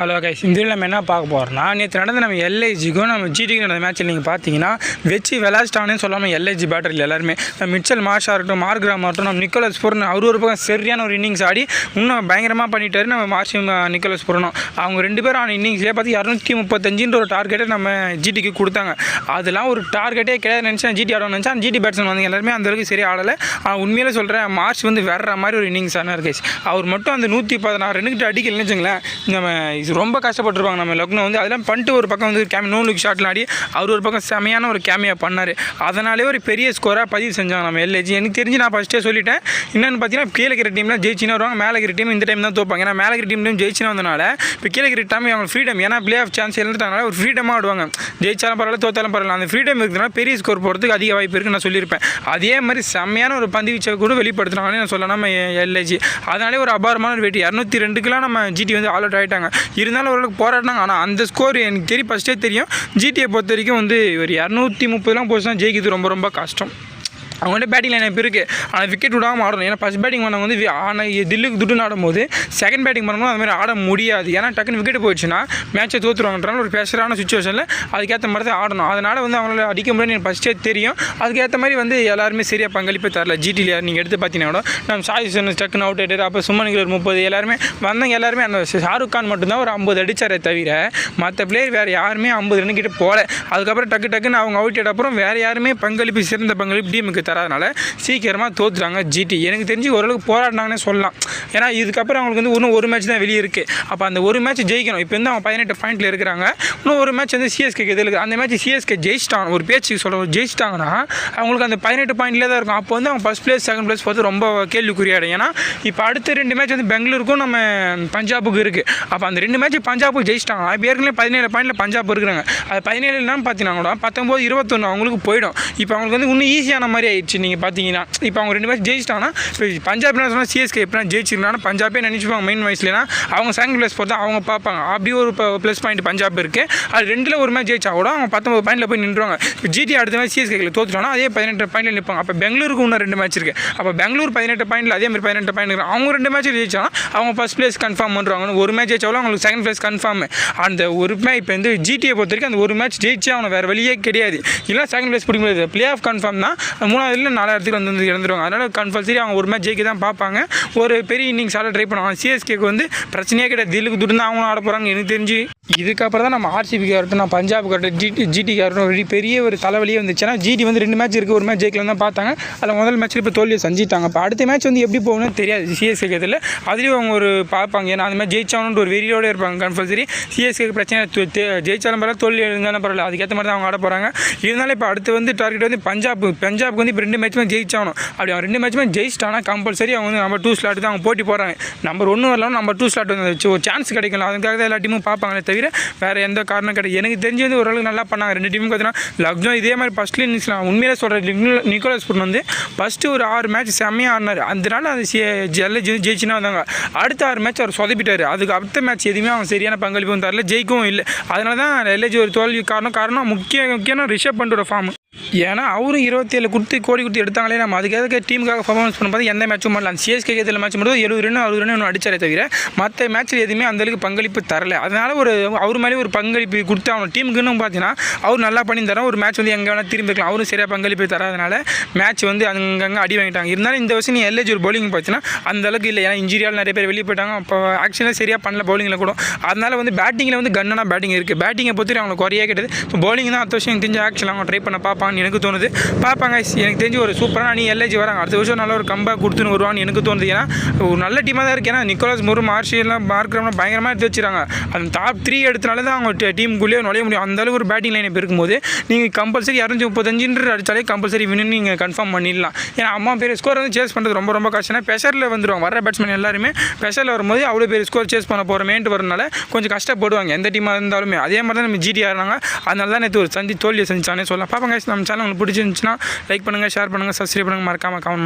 Hello guys இந்த நம்ம என்ன பார்க்க போகிறோம்னா நேற்று நடந்த நம்ம எல்ஐஜிக்கும் நம்ம ஜிடிக்கும் நடந்த மேட்ச்சில் நீங்கள் பார்த்தீங்கன்னா வச்சு விளாஸ்டானே சொல்லாமல் எல்ஐஜி பேட்டரியில் எல்லாருமே நம்ம மிச்சல் மாஷா இருக்கட்டும் மார்க்ராம் இருக்கட்டும் நம்ம நிக்கோலஸ் பூர்ண் அவர் ஒரு பக்கம் சரியான ஒரு இன்னிங்ஸ் ஆடி இன்னும் பயங்கரமாக பண்ணிட்டாரு. நம்ம மார்ஷி நிக்கோலஸ் பூர்ணும் அவங்க ரெண்டு பேரும் ஆன இன்னிங்ஸ்லேயே பார்த்து இரநூத்தி முப்பத்தஞ்சுன்ற ஒரு டார்கெட்டை நம்ம ஜிடிக்கு கொடுத்தாங்க. அதெல்லாம் ஒரு டார்கெட்டே கிடையாது நினச்சா ஜிடி ஆடணும் நினச்சா ஜிடி பேட்ஸ்மேன் வந்து எல்லாருமே அந்த அளவுக்கு சரியாக ஆடலை. ஆனால் உண்மையிலே சொல்கிறேன் மார்ச் வந்து வேற மாதிரி ஒரு இன்னிங்ஸ் ஆனார் கைஸ் அவர் மட்டும் அந்த நூற்றி பதினாறு ரன்னுக்கிட்ட அடிக்கலன்னு வச்சுங்களேன் நம்ம ரொம்ப கஷ்டப்பட்டுருப்பாங்க நம்ம லக்னோ வந்து. அதெல்லாம் பண்ணிட்டு ஒரு பக்கம் வந்து கேமி நோ லுக் ஷாட்லாம் ஆடி அவர் ஒரு பக்கம் செமையான ஒரு கேமியா பண்ணார். அதனாலே ஒரு பெரிய ஸ்கோராக பதிவு செஞ்சாங்க நம்ம எல்ஏஜி எனக்கு தெரிஞ்சு நான் ஃபஸ்ட்டே சொல்லிட்டேன். என்னென்னு பார்த்தீங்கன்னா கீழே இருக்கிற டீம்லாம் ஜெயிச்சினா வருவாங்க மேலே இருக்கிற டீம் இந்த டைம் தான் தோப்பாங்க. ஏன்னா மேலே இருக்கிற டீம் ஜெயிச்சினா வந்தனால இப்போ கீழே இருக்கிற டைம் அவங்க ஃப்ரீடம் ஏன்னா பிளே ஆஃப் சான்ஸ் இருந்துட்டாங்க ஒரு ஃப்ரீடமாக ஆடுவாங்க. ஜெயிச்சாலும் பரவாயில்ல தோத்தாலும் பரவாயில்ல. அந்த ஃப்ரீடம் இருக்கிறதுனால பெரிய ஸ்கோர் போகிறதுக்கு அதிக வாய்ப்பு இருக்குன்னு நான் சொல்லியிருப்பேன். அதே மாதிரி செம்மையான ஒரு பந்து வீச்சை கூட வெளிப்படுத்துனாங்கன்னு நான் சொல்லலாம் நம்ம எல்ஏஜி அதனாலே ஒரு அபாரமான ஒரு வெட்டி. இரநூத்தி ரெண்டுக்கெலாம் நம்ம ஜிடி வந்து ஆல் அவுட் ஆகிட்டாங்க இருந்தாலும் ஓரளவுக்கு போராடினாங்க. ஆனால் அந்த ஸ்கோர் எனக்கு தெரியும். ஃபஸ்ட்டே தெரியும். ஜிடிஏ பொறுத்த வரைக்கும் வந்து ஒரு இரநூத்தி முப்பதுலாம் போச்சுன்னா ஜெயிக்கிறது ரொம்ப ரொம்ப கஷ்டம். அவங்கள்ட்ட பேட்டிங் லைன் இப்போ இருக்குது ஆனால் விக்கெட் விடாமல் ஆடணும். ஏன்னா ஃபஸ்ட் பேட்டிங் பண்ணவங்க வந்து ஆனால் தில்லுக்கு துட்டுன்னு ஆடும்போது செகண்ட் பேட்டிங் பண்ணும்போது அது மாதிரி ஆட முடியாது. ஏன்னா டக்குன்னு விக்கெட் போயிடுச்சுன்னா மேட்சை தோற்றுருவாங்கன்றால ஒரு ப்ரெஷரான சுச்சுவேஷனில் அதுக்கேற்ற மாதிரி தான் ஆடணும். அதனால் வந்து அவங்கள அடிக்க முடியாது. எனக்கு ஃபஸ்ட்டே தெரியும். அதுக்கேற்ற மாதிரி வந்து எல்லாருமே சரியாக பங்களிப்பு தரல. ஜிடியில் நீங்கள் எடுத்து பார்த்தீங்கன்னா கூட நம்ம சாய் சொன்ன டக்குன்னு அவுட் ஆகிட்டு அப்போ சுமனுக்கு ஒரு முப்பது எல்லாருமே வந்தவங்க எல்லாருமே அந்த ஷாருக் கான் மட்டும்தான் ஒரு ஐம்பது அடிச்சாரே தவிர மற்ற பிளேயர் வேறு யாருமே ஐம்பது ரன் கிட்ட போகல. அதுக்கப்புறம் டக்கு டக்குன்னு அவங்க அவுட் ஆகிட்ட அப்புறம் வேறு யாருமே பங்களிப்பு சிறந்த பங்களிப்பு டீமுக்கு தராதனால சீக்கிரமாக தோத்துட்டாங்க ஜிடி எனக்கு தெரிஞ்சு ஓரளவுக்கு போராடினாங்கன்னே சொல்லலாம். ஏன்னா இதுக்கப்புறம் அவங்களுக்கு வந்து இன்னும் ஒரு மேட்ச் தான் வெளியே இருக்குது அப்போ அந்த ஒரு மேட்ச் ஜெயிக்கணும். இப்போ வந்து அவங்க பதினெட்டு பாயிண்ட்டில் இருக்கிறாங்க. இன்னும் ஒரு மேட்ச் வந்து சிஎஸ்கே எதிர்க்கு அந்த மேட்ச் சிஎஸ்கே ஜெயிச்சிட்டாங்க. ஒரு பேச்சு சொல்ல ஜெயிச்சிட்டாங்கன்னா அவங்களுக்கு அந்த பதினெட்டு பாயிண்ட்லேயே தான் இருக்கும். அப்போ வந்து அவங்க ஃபஸ்ட் பிளேஸ் செகண்ட் பிளேஸ் பார்த்து ரொம்ப கேள்விக்குறியாடும் ஏன்னா இப்போ அடுத்த ரெண்டு மேட்ச் வந்து பெங்களூருக்கும் நம்ம பஞ்சாபுக்கு இருக்குது அப்போ அந்த ரெண்டு மேட்ச் பஞ்சாபுக்கு ஜெயிச்சிட்டாங்க. இப்போ ஏற்கனவே பதினேழு பாயிண்டில் பஞ்சாப் இருக்கிறாங்க. அது பதினேழுலாம் பார்த்தீங்கன்னா கூட பத்தொம்போது இருபத்தொன்று அவங்களுக்கு போயிடும். இப்போ அவங்களுக்கு வந்து இன்னும் ஈஸியான மாதிரி ஆயிடுச்சு நீங்கள் பார்த்தீங்கன்னா இப்போ அவங்க ரெண்டு மேட்ச் ஜெயிச்சிட்டாங்கன்னா இப்போ பஞ்சாப் என்ன சொன்னால் சிஎஸ்கே எப்படினா ஜெயிச்சிருந்தாலும் பஞ்சாபே நினச்சிப்பாங்க மெயின் வயசுலனா அவங்க செகண்ட் பிளேஸ் போட்டு அவங்க பார்ப்பாங்க. அப்படி ஒரு ப்ளஸ் பாயிண்ட் பஞ்சாப் இருக்குது அது ரெண்டில் ஒரு மேட்ச் ஜெயிச்சா கூட அவங்க பத்தொம்பது பாயிண்டில் போய் நின்றுவாங்க. இப்போ ஜிடி அடுத்த மேட்ச் சிஎஸ்கேல தோத்துட்டாங்கன்னா அதே பதினெட்டு பாயிண்டில் நிற்பாங்க அப்போ பெங்களூருக்கு இன்னும் ரெண்டு மேட்ச் இருக்குது அப்போ பெங்களூர் பதினெட்டு பாயிண்டில் அதே மாதிரி பதினெட்டு பாயிண்ட் இருக்கு. அவங்க ரெண்டு மேட்ச் ஜெயிச்சாலும் அவங்க ஃபஸ்ட் பிளேஸ் கன்ஃபார்ம் பண்ணுறாங்க ஒரு மேட்ச் ஜெயிச்சாலும் அவங்களுக்கு செகண்ட் பிளேஸ் கன்ஃபார்ம் அந்த ஒரு மேட்ச் இப்போ வந்து ஜிடியை பொறுத்த வரைக்கும் அந்த ஒரு மேட்ச் ஜெயிச்சே அவனை வேறு வழியே கிடையாது. இல்லை செகண்ட் பிளேஸ் பிடிக்க முடியாது. பிளே ஆஃப் கன்ஃபார்ம் தான். மூணாவது இல்லை நாலாயிரத்துக்கு வந்து வந்து இறந்துருவாங்க அதனால் கன்ஃபல்சரி அவங்க ஒரு மேட்ச் ஜெயிக்க தான் பார்ப்பாங்க. ஒரு பெரிய இன்னிங்ஸ் ஆட ட்ரை பண்ணுவாங்க. சிஎஸ்கேக்கு வந்து பிரச்சனையே கிடையாது. தில்லுக்கு துட்டு தான் அவங்களும் ஆட போகிறாங்க எனக்கு தெரிஞ்சு. இதுக்கப்புறம் தான் நம்ம ஆர்சிபிக்கு இருக்கட்டும் நான் பஞ்சாபுக்கு இருக்கட்டும் ஜிடி ஜிடிக்கு இருக்கட்டும் ஒரு பெரிய ஒரு தலைவலியே வந்துச்சுன்னா ஜிடி வந்து ரெண்டு மேட்ச் இருக்குது ஒரு மேட்ச் ஜெயிக்கலாம் தான் பார்த்தாங்க. அதில் முதல் மேட்ச்சில் இப்போ தோல்வியை செஞ்சுட்டாங்க இப்போ அடுத்த மேட்ச் வந்து எப்படி போகணும்னு தெரியாது. சிஎஸ்கே இதில் அதுலேயும் அவங்க ஒரு பார்ப்பாங்க. ஏன்னா அந்த மாதிரி ஜெயிச்சாகணுன்ற ஒரு வெறியோடு இருப்பாங்க. கன்ஃபல்சரி சிஎஸ்கே பிரச்சனை ஜெயிச்சாலும் பரவாயில்ல தோல்வி இருந்தாலும் பரவாயில்ல. அதுக்கேற்ற மாதிரி தான் அவங்க ஆட போகிறாங்க இருந்தாலும் இப்போ அடுத்து வந்து டார்கெட் வந்து பஞ்சாப் பஞ்சாப்க்கு வந்து இப்போ ரெண்டு மேட்ச்சுமே ஜெயிச்சாகணும். அப்படி அவன் ரெண்டு மேட்ச்சுமே ஜெயிச்சிட்டானா கம்பல்சரி அவங்க வந்து நம்பர் டூ ஸ்லாட் தான் அவங்க போட்டி போகிறாங்க நம்பர் ஒன்று வரலாம் நம்பர் டூ ஸ்லாட் வந்து ஒரு சான்ஸ் கிடைக்கலாம். அதுக்காக தான் எல்லா டீமும் பார்ப்பாங்களே தவிர வேறு எந்த காரணம் கிடையாது. எனக்கு தெரிஞ்சு வந்து ஓரளவுக்கு நல்லா பண்ணாங்க. ரெண்டு டீமும் பார்த்தீங்கன்னா லக்னோ இதே மாதிரி ஃபஸ்ட்ல இன்னிங்ஸ்லாம் உண்மையிலே சொல்கிறேன் நிக்கோலஸ் புன் வந்து ஃபஸ்ட்டு ஒரு ஆறு மேட்ச் செம்மையாக ஆடினார். அதனால அது ஜெல்ல ஜெயிச்சுனா வந்தாங்க. அடுத்த ஆறு மேட்ச் அவர் சொதப்பிட்டார். அதுக்கு அடுத்த மேட்ச் எதுவுமே அவன் சரியான பங்களிப்பும் தரல ஜெயிக்கவும் இல்லை. அதனால தான் எல்ஏஜி ஒரு தோல்வி காரணம். காரணம் முக்கிய முக்கியமான ரிஷப் பண்டோட ஃபார்ம் ஏன்னா அவரும் இருபத்தேழு கொடுத்து கோடி கொடுத்து எடுத்தாங்களே நம்ம அதுக்காக டீமுக்காக பர்ஃபார்மன்ஸ் பண்ணும்போது எந்த மேட்சும் பண்ணலாம் சிஎஸ்கே கேத்தில் மேட்ச் மட்டும் எழுபது ரன் அறுபது ரன் ஒன்று அடிச்சாரே தவிர மற்ற மேட்ச்சில் எதுவுமே அந்த அளவுக்கு பங்களிப்பு தரல. அதனால் ஒரு அவர் மேலே ஒரு பங்களிப்பு கொடுத்து அவன் டீமுக்குன்னு பார்த்தீங்கன்னா அவர் நல்லா பண்ணி தரோம் ஒரு மேட்ச் வந்து எங்கே வேணால் திரும்பி இருக்கலாம் அவரும் சரியாக பங்களிப்பு தராதனால மேட்ச் வந்து அங்கங்கே அடி வாங்கிட்டாங்க. இருந்தாலும் இந்த வருஷம் நீ எல்ஏஜ் ஒரு பவுலிங் பார்த்தீங்கன்னா அந்த அளவுக்கு இல்லை. ஏன்னா இன்ஜுரியால் நிறைய பேர் வெளியே போயிட்டாங்க. அப்போ ஆக்சுவலாக சரியாக பண்ணல பவுலிங்கில் கூட. அதனால் வந்து பேட்டிங்கில் வந்து கண்ணனா பேட்டிங் இருக்குது பேட்டிங்கை பொறுத்து அவங்களுக்கு குறையே கிடையாது இப்போ பவுலிங் தான் அத்தவசியம். தெரிஞ்ச ஆக்சுவலாக அவங்க ட்ரை பண்ண பார்ப்பாங்க. வருவான்னு எனக்கு தோணுது. பார்ப்பாங்க எனக்கு தெரிஞ்சு ஒரு சூப்பரான நீ எல்ஏஜி வராங்க. அடுத்த வருஷம் நல்ல ஒரு கம்பேக் கொடுத்துன்னு வருவான்னு எனக்கு தோணுது. ஏன்னா ஒரு நல்ல டீமாக தான் இருக்குது ஏன்னா நிக்கோலஸ் முரு மார்ஷியெல்லாம் மார்க்ரம்லாம் பயங்கரமாக எடுத்து வச்சுருக்காங்க. அந்த டாப் த்ரீ எடுத்தனால தான் அவங்க டீமுக்குள்ளேயே நுழைய முடியும். அந்தளவுக்கு ஒரு பேட்டிங் லைன் இப்போ இருக்கும்போது நீங்கள் கம்பல்சரி இரநூத்தி முப்பத்தஞ்சுன்ற அடித்தாலே கம்பல்சரி வின்னு நீங்கள் கன்ஃபார்ம் பண்ணிடலாம். ஏன்னா அம்மா பேர் ஸ்கோர் வந்து சேஸ் பண்ணுறது ரொம்ப ரொம்ப கஷ்டம். ப்ரெஷரில் வந்துடுவாங்க வர பேட்ஸ்மேன் எல்லாருமே ப்ரெஷரில் வரும்போது அவ்வளோ பேர் ஸ்கோர் சேஸ் பண்ண போகிறோமேன்ட்டு வரனால கொஞ்சம் கஷ்டப்படுவாங்க. எந்த டீமாக இருந்தாலுமே. அதே மாதிரி தான் நம்ம ஜிடி ஆடுறாங்க அதனால தான் நேற்று ஒரு சந்தி தோல்வியை செஞ்சானே சொல்லலாம். பாப்பாங்க நம்ம சேனல் உங்களுக்கு பிடிச்சிருந்துச்சுன்னா லைக் பண்ணுங்கள் ஷேர் பண்ணுங்கள் சப்ஸ்கிரைப் பண்ணுங்கள் மறக்காமல் கமெண்ட்